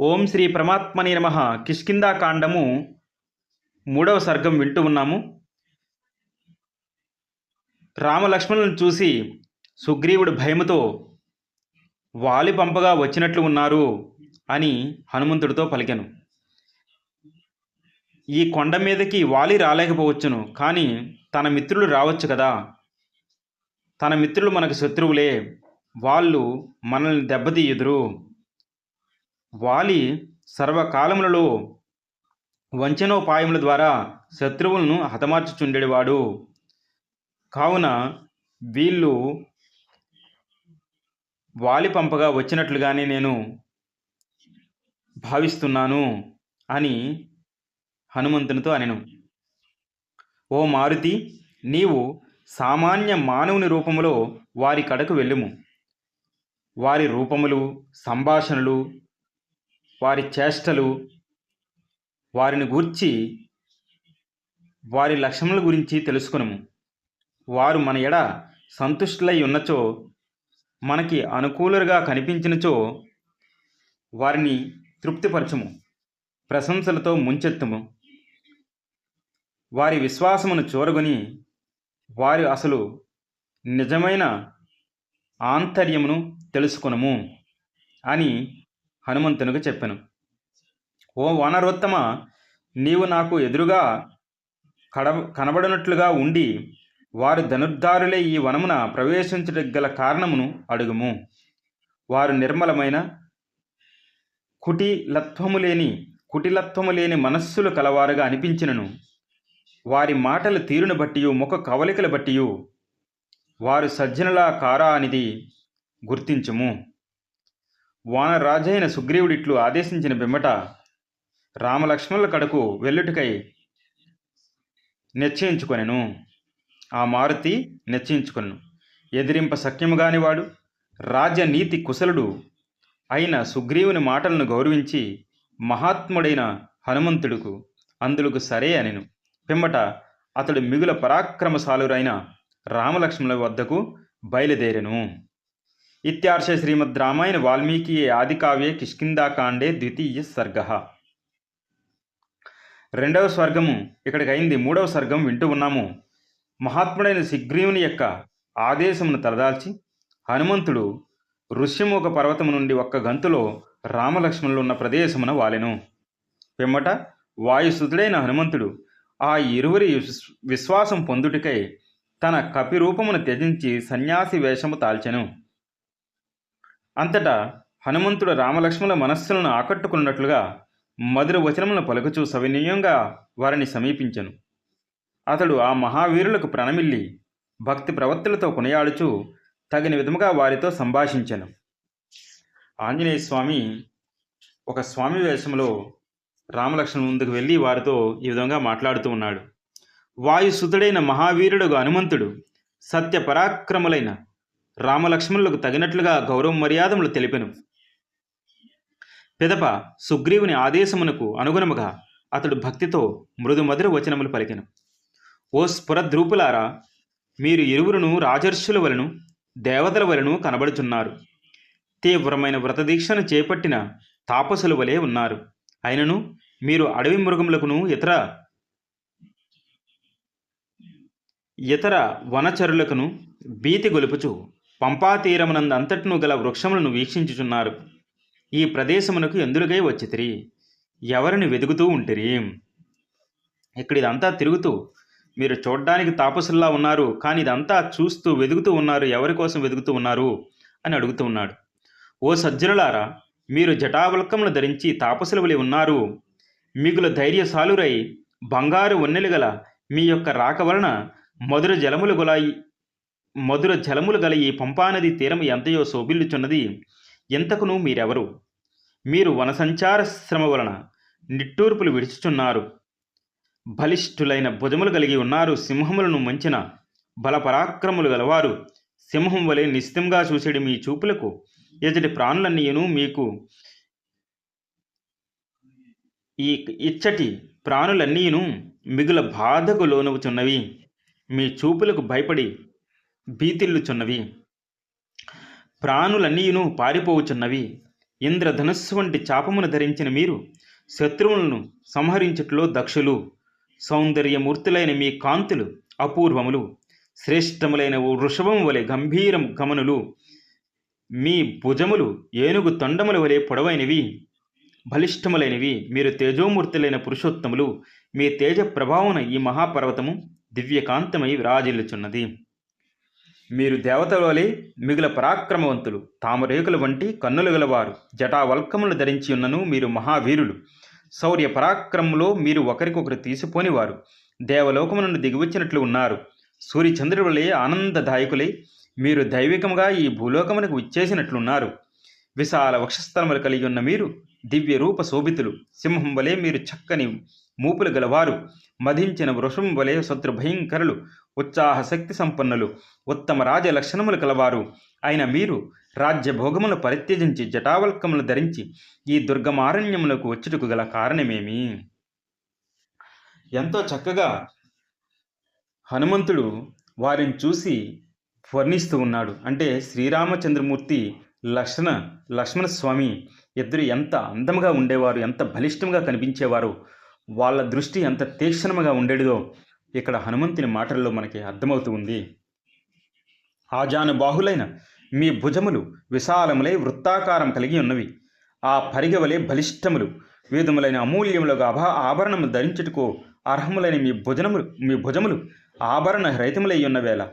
ఓం శ్రీ పరమాత్మని నమ. కిష్కిందా కాండము మూడవ సర్గం వింటూ ఉన్నాము. రామలక్ష్మణులను చూసి సుగ్రీవుడు భయముతో వాలి పంపగా వచ్చినట్లు ఉన్నారు అని హనుమంతుడితో పలికెను. ఈ కొండ మీదకి వాలి రాలేకపోవచ్చును కానీ తన మిత్రులు రావచ్చు కదా. తన మిత్రులు మనకు శత్రువులే. వాళ్ళు మనల్ని దెబ్బతీయుదురు. వాలి సర్వకాలములలో వంచనోపాయముల ద్వారా శత్రువులను హతమార్చుచుండేవాడు కావున వీళ్ళు వాలి పంపగా వచ్చినట్లుగానే నేను భావిస్తున్నాను అని హనుమంతునితో అనెను. ఓ మారుతి నీవు సామాన్య మానవుని రూపములో వారి కడకు వెళ్ళుము. వారి రూపములు సంభాషణలు వారి చేష్టలు వారిని గూర్చి వారి లక్ష్యముల గురించి తెలుసుకునము. వారు మన ఎడ సంతుష్టులై ఉన్నచో మనకి అనుకూలుగా కనిపించినచో వారిని తృప్తిపరచము ప్రశంసలతో ముంచెత్తుము. వారి విశ్వాసమును చూరగొని వారి అసలు నిజమైన ఆంతర్యమును తెలుసుకునము అని హనుమంతునికి చెప్పాను. ఓ వానరోత్తమ నీవు నాకు ఎదురుగా కడ కనబడినట్లుగా ఉండి వారు ధనుర్ధారులే ఈ వనమున ప్రవేశించడం గల కారణమును అడుగుము. వారు నిర్మలమైన కుటిలత్వము లేని కుటిలత్వము లేని మనస్సులు కలవారుగా అనిపించినను. వారి మాటల తీరును బట్టి ముఖ కవలికలు బట్టి వారు సజ్జనులా కారా అనేది గుర్తించుము. వానరాజైన సుగ్రీవుడిట్లు ఆదేశించిన బిమ్మట రామలక్ష్మణుల కడకు వెల్లుటికై నిశ్చయించుకొనెను. ఆ మారుతి నిశ్చయించుకొను ఎదిరింప సఖ్యము వాడు రాజ్య నీతి కుశలుడు అయిన సుగ్రీవుని మాటలను గౌరవించి మహాత్ముడైన హనుమంతుడుకు అందులకు సరే అనెను. పిమ్మట అతడు మిగుల పరాక్రమశాలురైన రామలక్ష్మణుల వద్దకు బయలుదేరెను. ఇత్యార్ష శ్రీమద్ రామాయణ వాల్మీకి ఆదికావ్యే కిష్కిందాకాండే ద్వితీయ సర్గ రెండవ స్వర్గము ఇక్కడికైంది అయింది మూడవ స్వర్గం వింటూ ఉన్నాము. మహాత్ముడైన శిగ్రీవుని యొక్క ఆదేశమును తలదాల్చి హనుమంతుడు ఋష్యముఖ పర్వతము నుండి ఒక్క గంతులో రామలక్ష్మణులు ఉన్న ప్రదేశమున వాలెను. పిమ్మట వాయుసుతుడైన హనుమంతుడు ఆ ఇరువురి విశ్వాసం పొందుటికై తన కపిరూపమును త్యజించి సన్యాసి వేషము తాల్చెను. అంతటా హనుమంతుడు రామలక్ష్మణుల మనస్సులను ఆకట్టుకున్నట్లుగా మధుర వచనములను పలుకుచూ సవినయంగా వారిని సమీపించెను. అతడు ఆ మహావీరులకు ప్రణమిల్లి భక్తి ప్రవత్తులతో కొనియాడుచూ తగిన విధముగా వారితో సంభాషించను. ఆంజనేయ స్వామి ఒక స్వామి వేషంలో రామలక్ష్మణ ముందుకు వెళ్ళి వారితో ఈ విధంగా మాట్లాడుతూ ఉన్నాడు. వాయుసుతుడైన మహావీరుడు హనుమంతుడు సత్య పరాక్రములైన రామలక్ష్మణులకు తగినట్లుగా గౌరవ మర్యాదములు తెలిపెను. పిదప సుగ్రీవుని ఆదేశమునకు అనుగుణముగా అతడు భక్తితో మృదు మధుర వచనములు పలికెను. ఓ స్ఫురద్రూపులారా మీరు ఇరువురును రాజర్షుల వలను దేవతల వలను కనబడుచున్నారు. తీవ్రమైన వ్రతదీక్షను చేపట్టిన తాపసుల వలె ఉన్నారు. అయినను మీరు అడవి మృగములకును ఇతర ఇతర వనచరులకును భీతి గొలుపుచు పంపా అంతటిను గల వృక్షములను వీక్షించుచున్నారు. ఈ ప్రదేశమునకు ఎందులుగై వచ్చితిరి? ఎవరిని వెతుకుతూ ఉంటిరి? ఇక్కడ ఇదంతా తిరుగుతూ మీరు చూడ్డానికి తాపసుల్లా ఉన్నారు కానీ ఇదంతా చూస్తూ వెతుకుతూ ఉన్నారు ఎవరి కోసం వెతుకుతూ ఉన్నారు అని అడుగుతూ ఉన్నాడు. ఓ సజ్జనులారా మీరు జటావల్కములు ధరించి తాపసుల ఉన్నారు. మిగులు ధైర్యశాలురై బంగారు వన్నెలు గల మీ యొక్క రాక వలన మధుర జలములు గులాయి మధుర జలములు గల ఈ పంపానది తీరము ఎంతయో శోభిల్లుచున్నది. ఇంతకును మీరెవరు? మీరు వనసంచార శ్రమ వలన నిట్టూర్పులు విడుచుచున్నారు. బలిష్ఠులైన భుజములు కలిగి ఉన్నారు. సింహములను మంచిన బలపరాక్రములు గలవారు సింహం వలె నిశ్చితంగా చూసేడు మీ చూపులకు. ఎదుటి ప్రాణులన్నీయును మీకు ఈ ఇచ్చటి ప్రాణులన్నీయును మిగుల బాధకు లోనవుచున్నవి. మీ చూపులకు భయపడి భీతిల్లుచున్నవి ప్రాణులన్నీయును పారిపోవుచున్నవి. ఇంద్రధనుస్సు వంటి చాపమును ధరించిన మీరు శత్రువులను సంహరించుట్లో దక్షులు. సౌందర్యమూర్తులైన మీ కాంతులు అపూర్వములు. శ్రేష్టములైన ఓ వృషభం వలె గంభీరం గమనులు. మీ భుజములు ఏనుగు తొండముల వలె పొడవైనవి. బలిష్టములైనవి. మీరు తేజోమూర్తులైన పురుషోత్తములు. మీ తేజ ప్రభావన ఈ మహాపర్వతము దివ్యకాంతమై విరాజిల్లుచున్నది. మీరు దేవతలోలే వలె మిగుల పరాక్రమవంతులు. తామరేకుల వంటి కన్నులు గలవారు. జటావల్కములు ధరించి ఉన్నను మీరు మహావీరులు. శౌర్య పరాక్రమంలో మీరు ఒకరికొకరు తీసిపోనివారు. దేవలోకము నుండి దిగివచ్చినట్లు ఉన్నారు. సూర్యచంద్రుడి వలె ఆనందదాయకులై మీరు దైవికంగా ఈ భూలోకమునకు ఇచ్చేసినట్లున్నారు విశాల వక్షస్థలములు కలిగి ఉన్న మీరు దివ్య రూప శోభితులు. సింహం వలె మీరు చక్కని మూపులు గలవారు. మధించిన వృషం వలె శత్రు భయంకరులు ఉత్సాహ శక్తి సంపన్నులు ఉత్తమ రాజ లక్షణములు కలవారు. అయిన మీరు రాజ్యభోగములు పరిత్యజించి జటావల్కములు ధరించి ఈ దుర్గమారణ్యములకు వచ్చుటకు గల కారణమేమి? ఎంతో చక్కగా హనుమంతుడు వారిని చూసి వర్ణిస్తూ ఉన్నాడు. అంటే శ్రీరామచంద్రమూర్తి లక్ష్మణ లక్ష్మణ స్వామి ఇద్దరు ఎంత అందముగా ఉండేవారు ఎంత బలిష్టంగా కనిపించేవారు వాళ్ళ దృష్టి ఎంత తీక్షణముగా ఉండేదో ఇక్కడ హనుమంతుని మాటల్లో మనకి అర్థమవుతూ ఉంది. ఆజానుబాహులైన మీ భుజములు విశాలములై వృత్తాకారం కలిగి ఉన్నవి. ఆ పరిగవలే బలిష్టములు వేదములైన అమూల్యములుగా అభా ఆభరణము ధరించుటకు అర్హములైన మీ భుజనములు మీ భుజములు ఆభరణ రహితములై ఉన్న వేళ.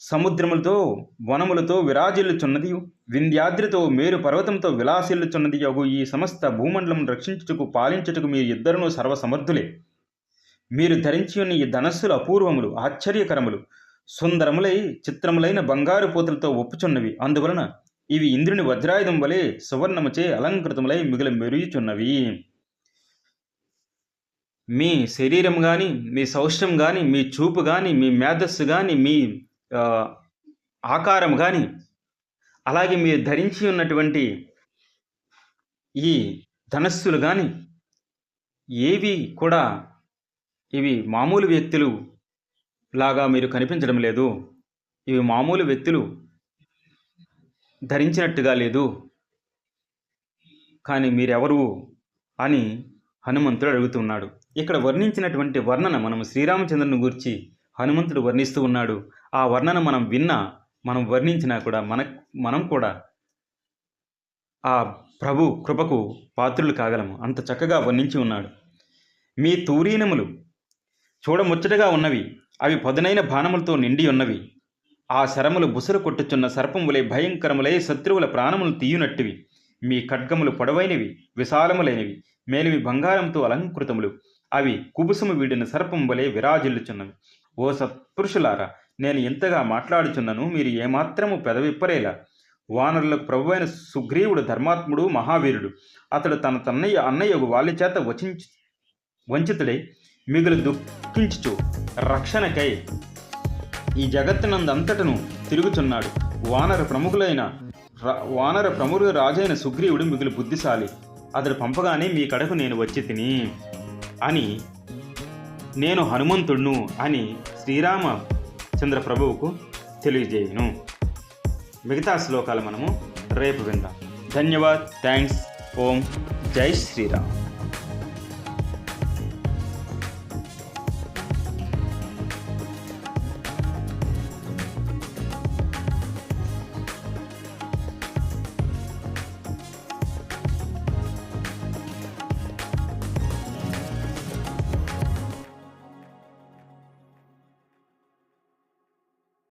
సముద్రములతో వనములతో విరాజిల్లుచున్నది వింధ్యాద్రితో మేరు పర్వతంతో విలాసిల్లుచున్నది అగు ఈ సమస్త భూమండలం రక్షించుటకు పాలించుటకు మీ ఇద్దరును సర్వసమర్థులే. మీరు ధరించి ఉన్న ఈ ధనస్సులు అపూర్వములు ఆశ్చర్యకరములు సుందరములై చిత్రములైన బంగారు పోతులతో ఒప్పుచున్నవి. అందువలన ఇవి ఇంద్రుని వజ్రాయుధం వలె సువర్ణముచే అలంకృతములై మిగిలి మెరుగుచున్నవి మీ శరీరం కానీ మీ సౌష్ఠం కానీ మీ చూపు కానీ మీ మేధస్సు కానీ మీ ఆకారం కానీ అలాగే మీరు ధరించి ఉన్నటువంటి ఈ ధనస్సులు కానీ ఏవి కూడా ఇవి మామూలు వ్యక్తులు లాగా మీరు కనిపించడం లేదు. ఇవి మామూలు వ్యక్తులు ధరించినట్టుగా లేదు. కానీ మీరెవరు అని హనుమంతుడు అడుగుతున్నాడు. ఇక్కడ వర్ణించినటువంటి వర్ణన మనం శ్రీరామచంద్రుని గురించి హనుమంతుడు వర్ణిస్తూ ఉన్నాడు. ఆ వర్ణన మనం విన్నా మనం వర్ణించినా కూడా మన మనం కూడా ఆ ప్రభు కృపకు పాత్రులు కాగలము. అంత చక్కగా వర్ణించి ఉన్నాడు. మీ తూరీనములు చూడముచ్చటగా ఉన్నవి. అవి పదునైన బాణములతో నిండి ఉన్నవి. ఆ శరములు బుసలు కొట్టుచున్న సర్పములే భయంకరములై శత్రువుల ప్రాణములు తీయునట్టివి. మీ ఖడ్గములు పొడవైనవి విశాలములైనవి మేలివి బంగారంతో అలంకృతములు. అవి కుబుసము వీడిన సర్పం వలె విరాజిల్లుచున్నవి. ఓ సత్పురుషులారా నేను ఇంతగా మాట్లాడుచున్నను మీరు ఏమాత్రము పెదవిప్పరేలా. వానరులకు ప్రభువైన సుగ్రీవుడు ధర్మాత్ముడు మహావీరుడు. అతడు తన తన్నయ్య అన్నయ్య వాళ్ళ చేత వచించి వంచితుడై మిగులు దుఃఖించుచు రక్షణకై ఈ జగత్తునందంతటను తిరుగుచున్నాడు వానర ప్రముఖులైన వానర ప్రముఖ రాజైన సుగ్రీవుడు మిగులు బుద్ధిశాలి. అతడు పంపగానే మీ కడకు నేను వచ్చి తిని అని నేను హనుమంతుడును అని శ్రీరామ చంద్ర ప్రభువుకు తెలియజేయను. మిగతా శ్లోకాలు మనము రేపు విందాం. ధన్యవాద్. థ్యాంక్స్. ఓం. జై శ్రీరామ్.